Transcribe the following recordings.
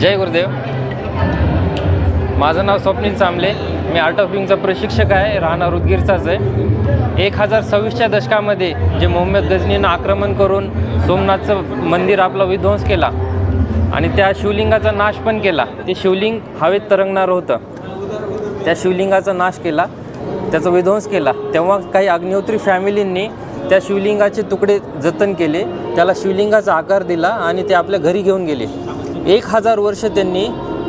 जय गुरुदेव. माझं नाव स्वप्नील चांबले मी आर्ट ऑफ विंगचा प्रशिक्षक आहे राहणार उदगीरचाच आहे. एक हजार सव्वीसच्या दशकामध्ये जे मोहम्मद गजनीनं आक्रमण करून सोमनाथचं मंदिर आपला विध्वंस केला आणि त्या शिवलिंगाचा नाश पण केला. ते शिवलिंग हवेत तरंगणारं होतं. त्या शिवलिंगाचा नाश केला त्याचा विध्वंस केला. तेव्हा काही अग्निहोत्री फॅमिलींनी त्या शिवलिंगाचे तुकडे जतन केले. त्याला शिवलिंगाचा आकार दिला आणि ते आपल्या घरी घेऊन गेले. एक हजार वर्ष त्यांनी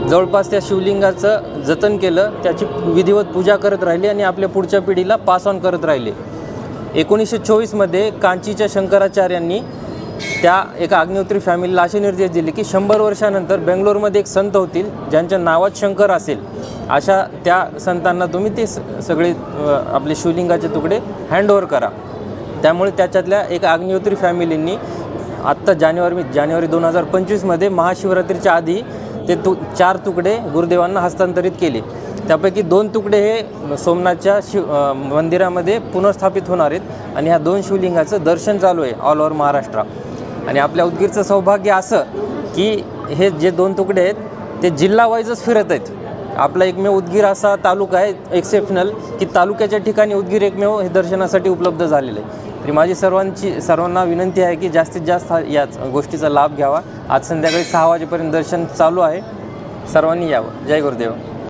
जवळपास त्या शिवलिंगाचं जतन केलं त्याची विधिवत पूजा करत राहिली आणि आपल्या पुढच्या पिढीला पास ऑन करत राहिले. एकोणीसशे चोवीसमध्ये कांचीच्या शंकराचार्यांनी त्या एका अग्निहोत्री फॅमिलीला असे निर्देश दिले की शंभर वर्षानंतर बेंगलोरमध्ये एक संत होतील ज्यांच्या नावात शंकर असेल. अशा त्या संतांना तुम्ही ते स- सगळे आपले शिवलिंगाचे तुकडे हँडओव्हर करा. त्यामुळे त्याच्यातल्या एका अग्निहोत्री फॅमिलींनी आत्ता जानेवारी जानेवारी दोन हजार पंचवीसमध्ये महाशिवरात्रीच्या आधी ते तु चार तुकडे गुरुदेवांना हस्तांतरित केले. त्यापैकी दोन तुकडे हे सोमनाथच्या शिव मंदिरामध्ये पुनर्स्थापित होणार आहेत आणि ह्या दोन शिवलिंगाचं दर्शन चालू आहे ऑल ओव्हर महाराष्ट्र. आणि आपल्या उदगीरचं सौभाग्य असं की हे जे दोन तुकडे आहेत ते जिल्हा वाईजच फिरत आहेत. आपला एकमेव उदगीर असा तालुका आहे एक्सेप्शनल की तालुक्याच्या ठिकाणी उदगीर एकमेव हे दर्शनासाठी उपलब्ध झालेलं आहे. तरी माझी सर्वांची सर्वांना विनंती आहे की जास्तीत जास्त हा- याच गोष्टीचा लाभ घ्यावा. आज संध्याकाळी सहा वाजेपर्यंत दर्शन चालू आहे. सर्वांनी यावं. जय गुरुदेव.